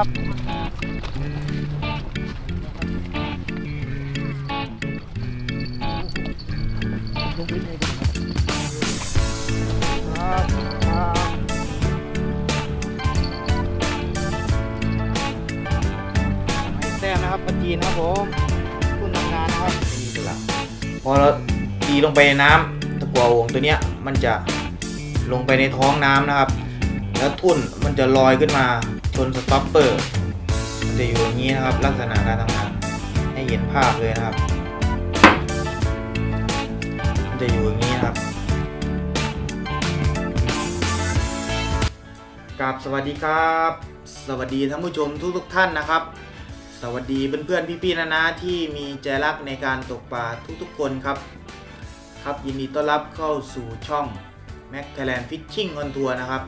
ครับลงพื้นเองครับครับไม่แต้มนะครับปลาจีนครับผมคุณทำงานนะครับนี่คือหลักพอเราตีลงไปในน้ำตะกัวโอ่งตัวเนี้ยมันจะลงไปในท้องน้ำนะครับ แล้วทุ่นมันจะลอยขึ้นมา ชนสต็อปเปอร์มันจะอยู่อย่างนี้นะครับ ลักษณะการทำงานให้เห็นภาพเลยนะครับ มันจะอยู่อย่างนี้นะครับกราบสวัสดีครับ สวัสดีท่านผู้ชมทุกทุกท่านนะครับ สวัสดีเพื่อนๆพี่ๆนะนะที่มีใจรักในการตกปลาทุกๆคนครับ ครับยินดีต้อนรับเข้าสู่ช่อง Mac Thailand Fishing on Tour นะครับ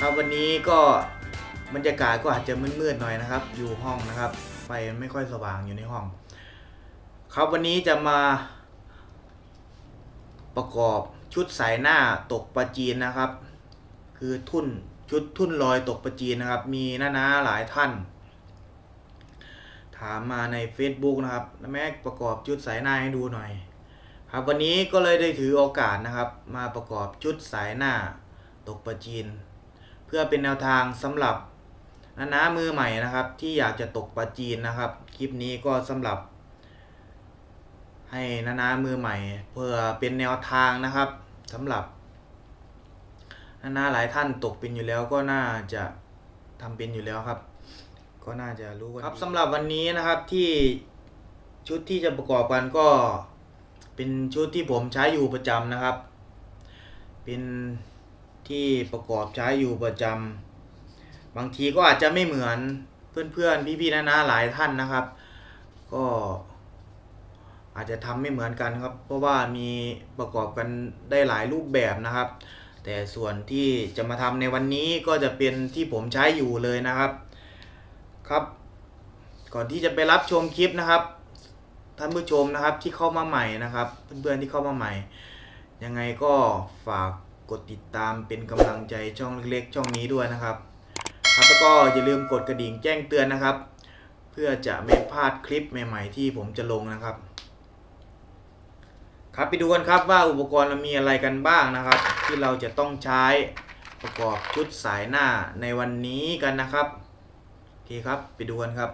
ครับวันนี้ก็ บรรยากาศก็อาจจะมืดๆหน่อยนะครับ อยู่ห้องนะครับ ไฟมันไม่ค่อยสว่างอยู่ในห้อง ครับวันนี้จะมาประกอบชุดสายหน้าตกปลาจีนนะครับ คือทุ่นชุดทุ่นลอยตกปลาจีนนะครับ มีน้าๆหลายท่าน ถามมาใน Facebook นะครับแล้วแม่ประกอบชุดสายหน้าให้ดูหน่อย ครับวันนี้ก็เลยได้ถือโอกาสนะครับ มาประกอบชุดสายหน้าตกปลาจีน เพื่อเป็นแนวทางสำหรับ น้านามือใหม่นะครับที่อยากจะตกปลาจีนนะครับ คลิปนี้ก็สำหรับ ให้น้านามือใหม่ เพื่อเป็นแนวทางนะครับสำหรับน้าน้าหลายท่านตกเป็นอยู่แล้วก็น่าจะทำเป็นอยู่แล้วครับ ก็น่าจะรู้กันครับสำหรับวันนี้นะครับที่ชุดที่จะประกอบกันก็เป็นชุดที่ผมใช้อยู่ประจำนะครับ เป็นที่ประกอบใช้อยู่ประจำ บางทีก็อาจจะไม่เหมือนเพื่อนๆ พี่ๆน้าๆหลายท่านนะครับ ก็อาจจะทำไม่เหมือนกันครับ เพราะว่ามีประกอบกันได้หลายรูปแบบนะครับ แต่ส่วนที่จะมาทำในวันนี้ก็จะเป็นที่ผมใช้อยู่เลยนะครับครับ ก่อนที่จะไปรับชมคลิปนะครับท่านผู้ชมนะครับที่เข้ามาใหม่นะครับ เพื่อนๆที่เข้ามาใหม่ ยังไงก็ฝากกดติดตามเป็นกำลังใจช่องเล็กๆ ช่องนี้ด้วยนะครับ ครับแล้วก็อย่าลืมกดกระดิ่งแจ้งเตือนนะครับ เพื่อจะไม่พลาดคลิปใหม่ ๆ ที่ผมจะลงนะครับ ครับไปดูกันครับว่าอุปกรณ์เรามีอะไรกันบ้างนะครับ ที่เราจะต้องใช้ประกอบชุดสายหน้าในวันนี้กันนะครับโอเคครับไปดูกันครับ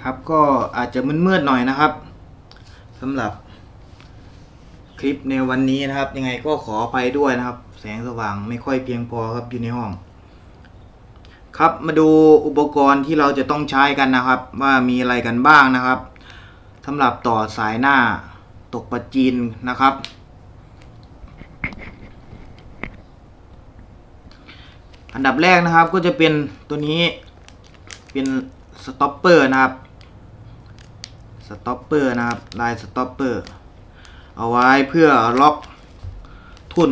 ครับก็อาจจะมืดๆหน่อยนะครับสำหรับคลิปในวันนี้นะครับ ยังไงก็ขออภัยด้วยนะครับ แสงสว่างไม่ค่อยเพียงพอครับอยู่ในห้อง ครับมาดูอุปกรณ์ที่เราจะต้องใช้กันนะครับ ว่ามีอะไรกันบ้างนะครับสำหรับต่อสายหน้าตกปลาจีนนะครับ อันดับแรกนะครับก็จะเป็นตัวนี้เป็นสต็อปเปอร์นะครับสต็อปเปอร์นะครับลายสต็อปเปอร์เอาไว้เพื่อล็อกทุ่น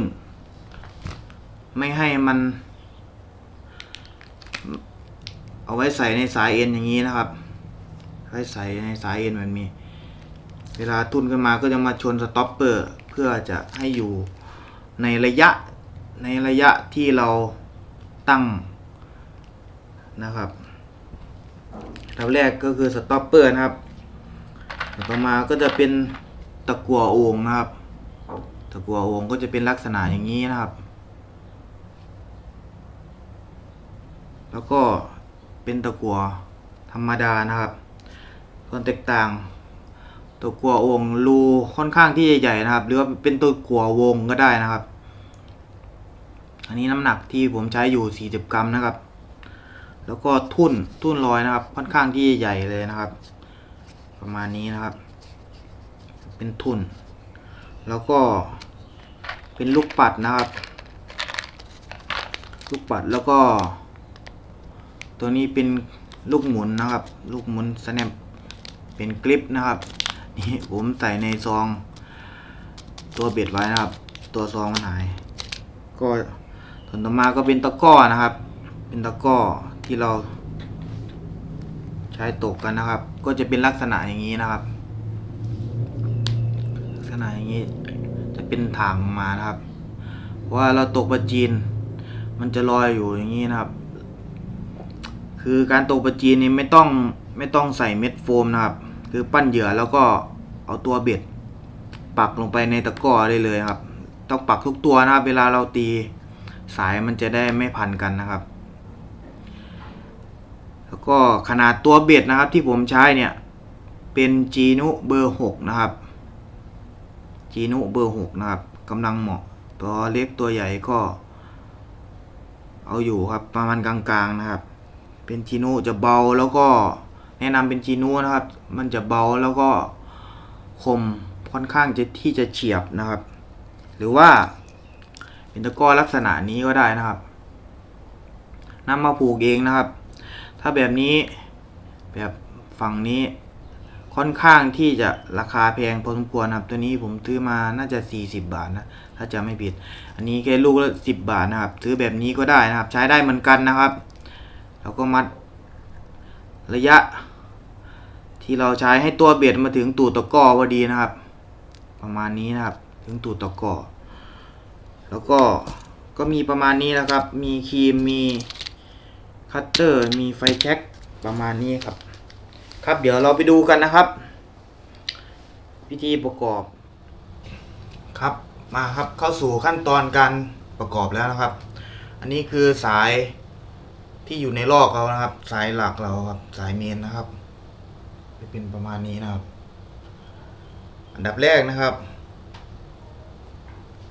ไม่ให้มัน เอาไว้ใส่ในสายเอ็นอย่างนี้นะครับไว้ใส่ในสายเอ็นมันมี เวลาทุ่นขึ้นมาก็จะมาชนสต็อปเปอร์เพื่อจะให้อยู่ในระยะในระยะที่เราตั้งนะครับอับแรกก็คือสต็อปเปอร์นะครับ ต่อมาก็จะเป็นตะกัวโอ่งนะครับ ตะกัวโอ่งก็จะเป็นลักษณะอย่างนี้นะครับ แล้วก็ เป็นตะกั่วธรรมดานะครับ ส่วนแตกต่างตัวกัววงรูค่อนข้างที่ใหญ่ๆนะครับ หรือว่าเป็นตัวกัววงก็ได้นะครับ อันนี้น้ำหนักที่ผมใช้อยู่ 40 กรัมนะครับ แล้วก็ทุ่นทุ่นลอยนะครับ ค่อนข้างที่ใหญ่เลยนะครับ ประมาณนี้นะครับ เป็นทุ่น แล้วก็เป็นลูกปัดนะครับ ลูกปัดแล้วก็ ตัวนี้เป็นลูกหมุนนะครับ ลูกหมุนสแนปเป็นกริปนะครับนี่ผมใส่ในซอง ตัวเบ็ดไว้นะครับ ตัวซองมันหาย ก็ส่วนต่อมาก็เป็นตะก้อนะครับ เป็นตะก้อที่เรา ใช้ตกกันนะครับ ก็จะเป็นลักษณะอย่างนี้นะครับ ลักษณะอย่างนี้ จะเป็นถางมานะครับว่าเราตกปลาจีน มันจะลอยอยู่อย่างนี้นะครับ คือการตกปลาจีนนี่ไม่ต้องไม่ต้องใส่เม็ดโฟมนะครับ คือปั้นเหยื่อแล้วก็เอาตัวเบ็ด ปักลงไปในตะกร้อได้เลยครับ ต้องปักทุกตัวนะครับ เวลาเราตีสายมันจะได้ไม่พันกันนะครับ แล้วก็ขนาดตัวเบ็ดนะครับที่ผมใช้เนี่ยเป็นจีนุเบอร์หกนะครับ จีนุเบอร์หกนะครับกำลังเหมาะ ตัวเล็กตัวใหญ่ก็ เอาอยู่ครับประมาณกลางๆนะครับ เป็นจีนุจะเบาแล้วก็แนะนำเป็นจีนุนะครับ มันจะเบาแล้วก็คมค่อนข้างจะที่จะเฉียบนะครับ หรือว่าเป็นตะกร้อลักษณะนี้ก็ได้นะครับนำมาผูกเองนะครับ ถ้าแบบนี้แบบฝั่งนี้ค่อนข้างที่จะราคาแพงพอสมควรนะครับ ตัวนี้ผมซื้อมาน่าจะ 40 บาทนะ ถ้าจะไม่ผิด อันนี้แค่ลูกละ10 บาทนะครับ ซื้อแบบนี้ก็ได้นะครับ ใช้ได้เหมือนกันนะครับ แล้วก็มัดระยะ ที่เราใช้ให้ตัวเบ็ดมาถึงตูดตะก้อพอดีนะครับ ประมาณนี้นะครับ ถึงตูดตะก้อแล้วก็ก็มีประมาณนี้นะครับ มีครีมมีคัตเตอร์มีไฟแช็กประมาณนี้ครับ ครับเดี๋ยวเราไปดูกันนะครับวิธีประกอบครับมาครับเข้าสู่ขั้นตอนการประกอบแล้วนะครับ อันนี้คือสาย ที่อยู่ในลอกเรานะครับ สายหลักเราครับสายเมนนะครับจะเป็นประมาณนี้นะครับ อันดับแรกนะครับ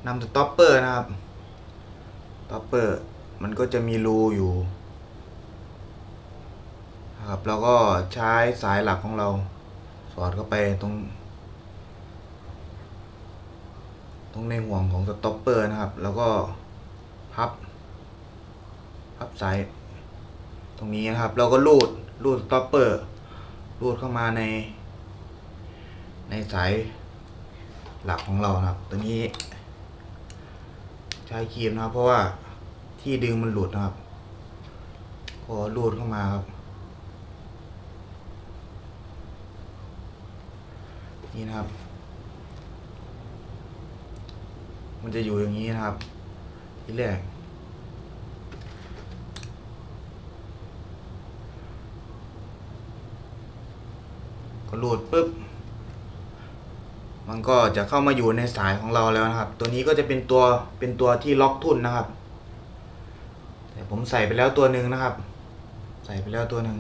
นำสต็อปเปอร์นะครับสต็อปเปอร์มันก็จะมีรูอยู่นะครับแล้วก็ใช้สายหลักของเรา สอดเข้าไปตรง ตรงในห่วงของสต็อปเปอร์นะครับ แล้วก็พับ พับสาย ตรงนี้นะครับ เราก็รูดรูดสต็อปเปอร์รูดเข้ามาใน ในสายหลักของเรานะครับตัวนี้ ใช้ครีมนะครับ เพราะว่าที่ดึงมันหลุดนะครับก็รูดเข้ามาครับ นี่นะครับ มันจะอยู่อย่างนี้นะครับ ที่แรก ก็รูดปุ๊บ มันก็จะเข้ามาอยู่ในสายของเราแล้วนะครับ ตัวนี้ก็จะเป็นตัวเป็นตัวที่ล็อกทุนนะครับ แต่ผมใส่ไปแล้วตัวหนึ่งนะครับ ใส่ไปแล้วตัวหนึ่ง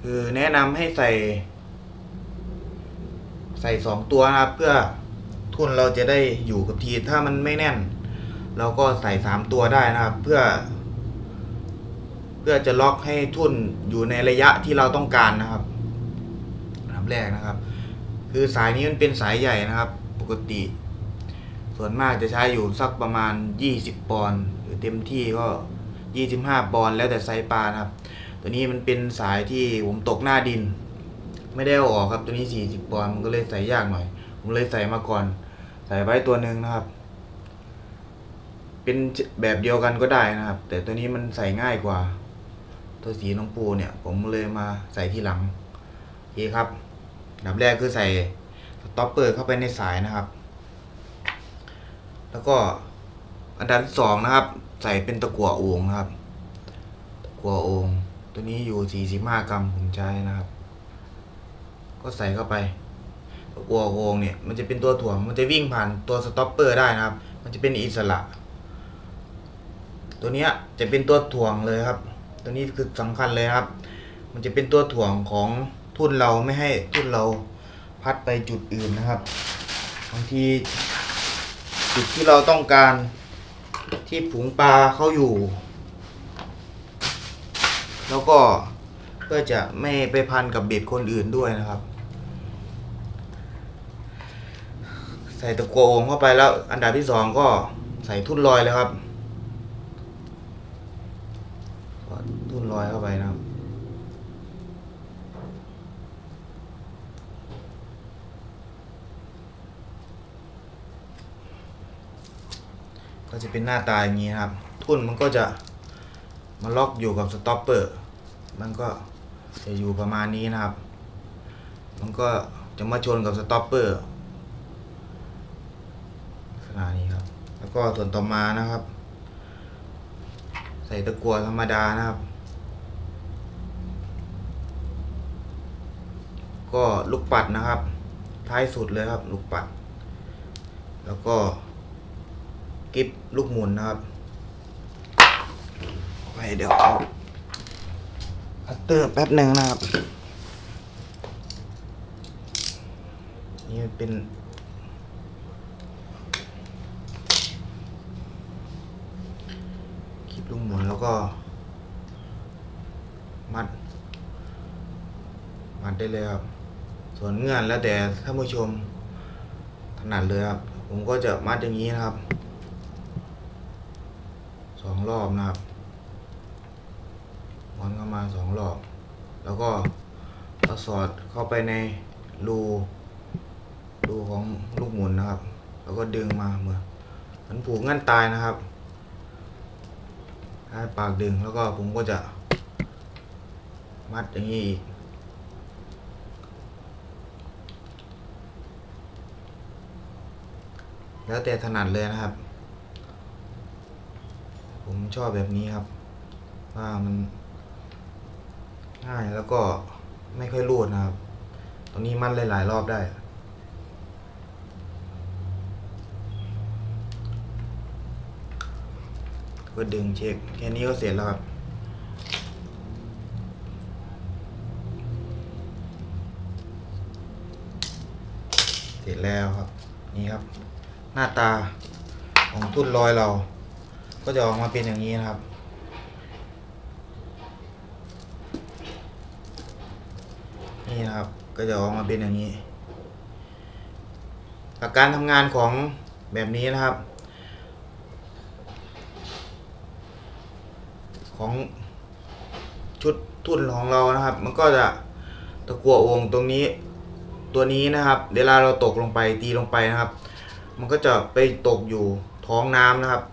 คือแนะนำให้ใส่ ใส่สองตัวนะครับ เพื่อทุนเราจะได้อยู่กับทีถ้ามันไม่แน่น เราก็ใส่สามตัวได้นะครับ เพื่อ เพื่อจะล็อกให้ทุนอยู่ในระยะที่เราต้องการนะครับอันดับแรกนะครับ คือสายนี้มันเป็นสายใหญ่นะครับ ปกติ ส่วนมากจะใช้อยู่สักประมาณ 20 ปอนด์หรือเต็มที่ก็ 25 ปอนด์แล้วแต่ไซส์ปลานะครับ ตัวนี้มันเป็นสายที่ผมตกหน้าดิน ไม่ได้อออกครับตัวนี้ 40 ปอนด์มันก็เลยใส่ยากหน่อย ผมเลยใส่มาก่อน ใส่ไว้ตัวหนึ่งนะครับเป็นแบบเดียวกันก็ได้นะครับ แต่ตัวนี้มันใส่ง่ายกว่า ตัวสีน้องปูเนี่ย ผมเลยมาใส่ที่หลังโอเคครับดับแรกคือใส่สต็อปเปอร์เข้าไปในสายนะครับ แล้วก็อันดับที่สองนะครับ ใส่เป็นตะกั่วโอ่งนะครับ ตะกั่วโอ่งตัวนี้อยู่ 45 กรัมผมใช้นะครับ ก็ใส่เข้าไป ตะกั่วโอ่งเนี่ยมันจะเป็นตัวถ่วงมันจะวิ่งผ่านตัวสต็อปเปอร์ได้นะครับ มันจะเป็นอิสระ ตัวนี้จะเป็นตัวถ่วงเลยครับ ตัวนี้คือสำคัญเลยครับ มันจะเป็นตัวถ่วงของทุ่นเราไม่ให้ทุ่นเราพัดไปจุดอื่นนะครับบางทีจุดที่เราต้องการที่ผงปลาเขาอยู่ แล้วก็เพื่อจะไม่ไปพันกับเบ็ดคนอื่นด้วยนะครับ ใส่ตะโกงเข้าไปแล้วอันดับที่สองก็ใส่ทุ่นลอยเลยครับสอดทุ่น ลอยเข้าไปนะครับ ก็จะเป็นหน้าตาอย่างนี้ครับ ทุ่นมันก็จะมาล็อกอยู่กับสต็อปเปอร์ มันก็จะอยู่ประมาณนี้นะครับ มันก็จะมาชนกับสต็อปเปอร์ขนาดนี้ครับ แล้วก็ส่วนต่อมานะครับ ใส่ส่ตะกั่วธรรมดานะครับ ก็ลูกปัดนะครับ ท้ายสุดเลยครับ ลูกปัด แล้วก็กิบลูกหมุนนะครับไปเดี๋ยวเอาคัตเตอร์แป๊บหนึ่งนะครับ นี่เป็นคลิปลูกหมุนแล้วก็ มัด มัดได้เลยครับ ส่วนเงื่อนแล้วแต่ท่านผู้ชมถนัดเลยครับ ผมก็จะมัดอย่างนี้นะครับสองรอบนะครับม้วนเข้ามาสองรอบ แล้วก็สอดเข้าไปในรูรูของลูกหมุนนะครับ แล้วก็ดึงมาเหมือนมือนผูกงั้นตายนะครับให้ปากดึงแล้วก็ผมก็จะมัดอย่างนี้อีก แล้วแต่ถนัดเลยนะครับ ผมชอบแบบนี้ครับ ว่ามันง่ายแล้วก็ไม่ค่อยรูดนะครับ ตรงนี้มัดหลายๆรอบได้ก็ดึงเช็คแค่นี้ก็เสร็จแล้วครับ เสร็จแล้วครับ นี่ครับ หน้าตาของทุ่นลอยเรา ก็จะออกมาเป็นอย่างนี้นะครับ นี่นะครับก็จะออกมาเป็นอย่างนี้หลักการทำงานของแบบนี้นะครับ ของชุดทุ่นของเรานะครับ มันก็จะตะกัววงตรงนี้ตัวนี้นะครับ เวลาเราตกลงไปตีลงไปนะครับ มันก็จะไปตกอยู่ท้องน้ำนะครับ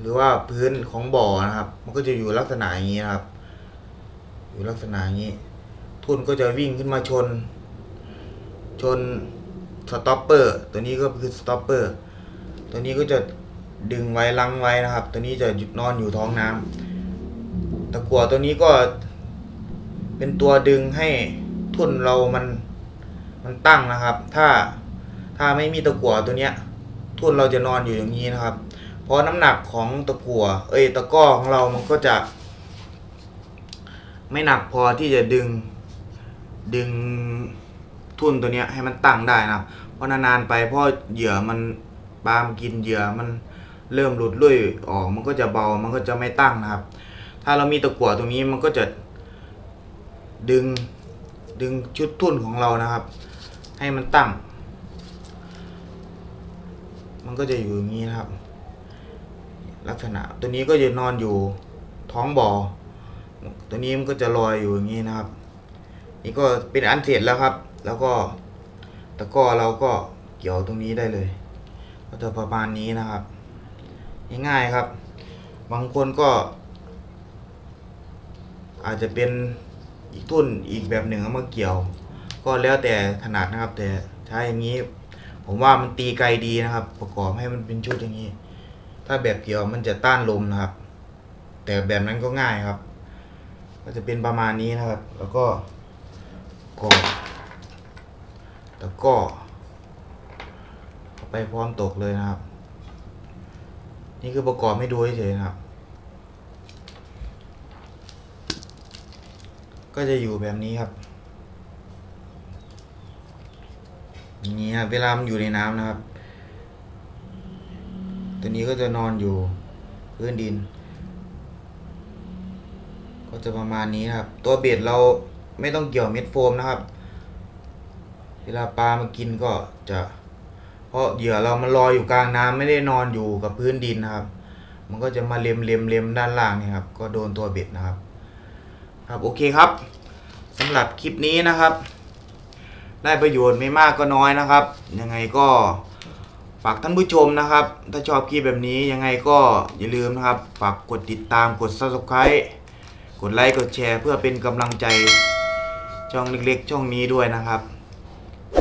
หรือว่าพื้นของบ่อนะครับ มันก็จะอยู่ลักษณะอย่างนี้นะครับ อยู่ลักษณะอย่างนี้ ทุ่นก็จะวิ่งขึ้นมาชน ชนสต็อปเปอร์ตัวนี้ก็คือสต็อปเปอร์ตัวนี้ก็จะดึงไว้ลังไว้นะครับ ตัวนี้จะหยุดนอนอยู่ท้องน้ำตะกั่วตัวนี้ก็เป็นตัวดึงให้ทุ่นเรามันมันตั้งนะครับ ถ้าถ้าไม่มีตะกั่วตัวเนี้ย ทุ่นเราจะนอนอยู่อย่างนี้นะครับเพราะน้ำหนักของตะกั่วเอ้ยตะก้อของเรามันก็จะ ไม่หนักพอที่จะดึงดึงทุ่นตัวเนี้ยให้มันตั้งได้นะเพราะนานๆไปพราะเหยื่อมันปลามกินเหยื่อมันเริ่มหลุดลุ่ยออกมันก็จะเบามันก็จะไม่ตั้งนะครับ ถ้าเรามีตะกั่วตรงนี้มันก็จะดึงดึงชุดทุ่นของเรานะครับ ให้มันตั้ง มันก็จะอยู่อย่างนี้นะครับ ลักษณะตัวนี้ก็จะนอนอยู่ท้องบ่อ ตัวนี้มันก็จะลอยอยู่อย่างนี้นะครับ นี่ก็เป็นอันเสร็จแล้วครับ แล้วก็ตะกร้อเราก็เกี่ยวตรงนี้ได้เลย ก็จะประมาณนี้นะครับ ง่ายๆครับ บางคนก็ อาจจะเป็นอีกทุ่นอีกแบบหนึ่งเอามาเกี่ยว ก็แล้วแต่ถนัดนะครับ แต่ใช้อย่างนี้ ผมว่ามันตีไกลดีนะครับ ประกอบให้มันเป็นชุดอย่างนี้ ถ้าแบบเกี่ยวมันจะต้านลมนะครับ แต่แบบนั้นก็ง่ายครับ ก็จะเป็นประมาณนี้นะครับ แล้วก็กดตะก้อไปพร้อมตกเลยนะครับ นี่คือประกอบให้ดูเฉยๆนะครับ ก็จะอยู่แบบนี้ครับ อย่างนี้ครับเวลามันอยู่ในน้ำนะครับ ตัวนี้ก็จะนอนอยู่พื้นดิน ก็จะประมาณนี้นครับ ตัวเบ็ดเราไม่ต้องเกี่ยวเม็ดโฟมนะครับ เวลาปลามากินก็จะ เพราะเหยื่อเรามันลอยอยู่กลางน้ำไม่ได้นอนอยู่กับพื้นดินนะครับ มันก็จะมาเล็มเล็มเล็มด้านล่างนี่ครับ ก็โดนตัวเบ็ดนะครับ ครับโอเคครับสำหรับคลิปนี้นะครับ ได้ประโยชน์ไม่มากก็น้อยนะครับ ยังไงก็ฝากท่านผู้ชมนะครับ ถ้าชอบคลิปแบบนี้ยังไงก็อย่าลืมนะครับ ฝากกดติดตามกด subscribe กดไลค์กดแชร์ เพื่อเป็นกำลังใจช่องเล็กๆ ช่องนี้ด้วยนะครับ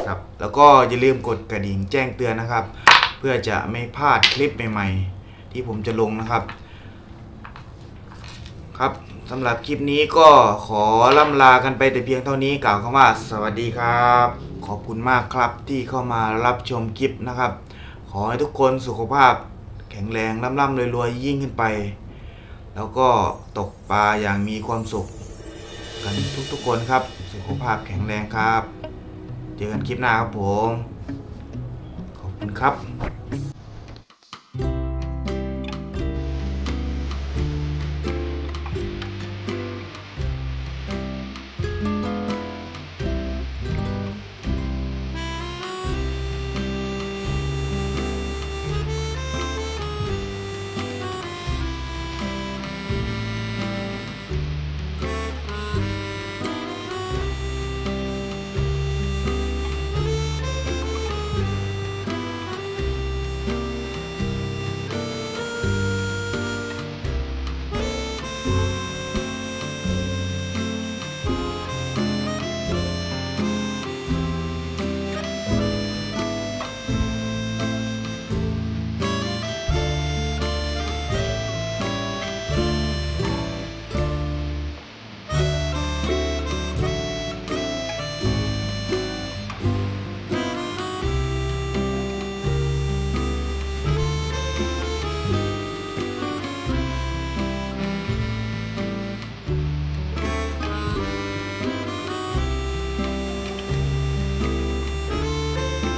ครับ แล้วก็อย่าลืมกดกระดิ่งแจ้งเตือนนะครับ เพื่อจะไม่พลาดคลิปใหม่ ๆ ที่ผมจะลงนะครับครับ สำหรับคลิปนี้ก็ขอล่ำลากันไปแต่เพียงเท่านี้กล่าวคำว่าสวัสดีครับ ขอบคุณมากครับที่เข้ามารับชมคลิปนะครับ ขอให้ทุกคนสุขภาพแข็งแรงร่ำร่ำรวยๆยิ่งขึ้นไป แล้วก็ตกปลาอย่างมีความสุข กันทุกๆคนครับ สุขภาพแข็งแรงครับ เจอกันคลิปหน้าครับผม ขอบคุณครับ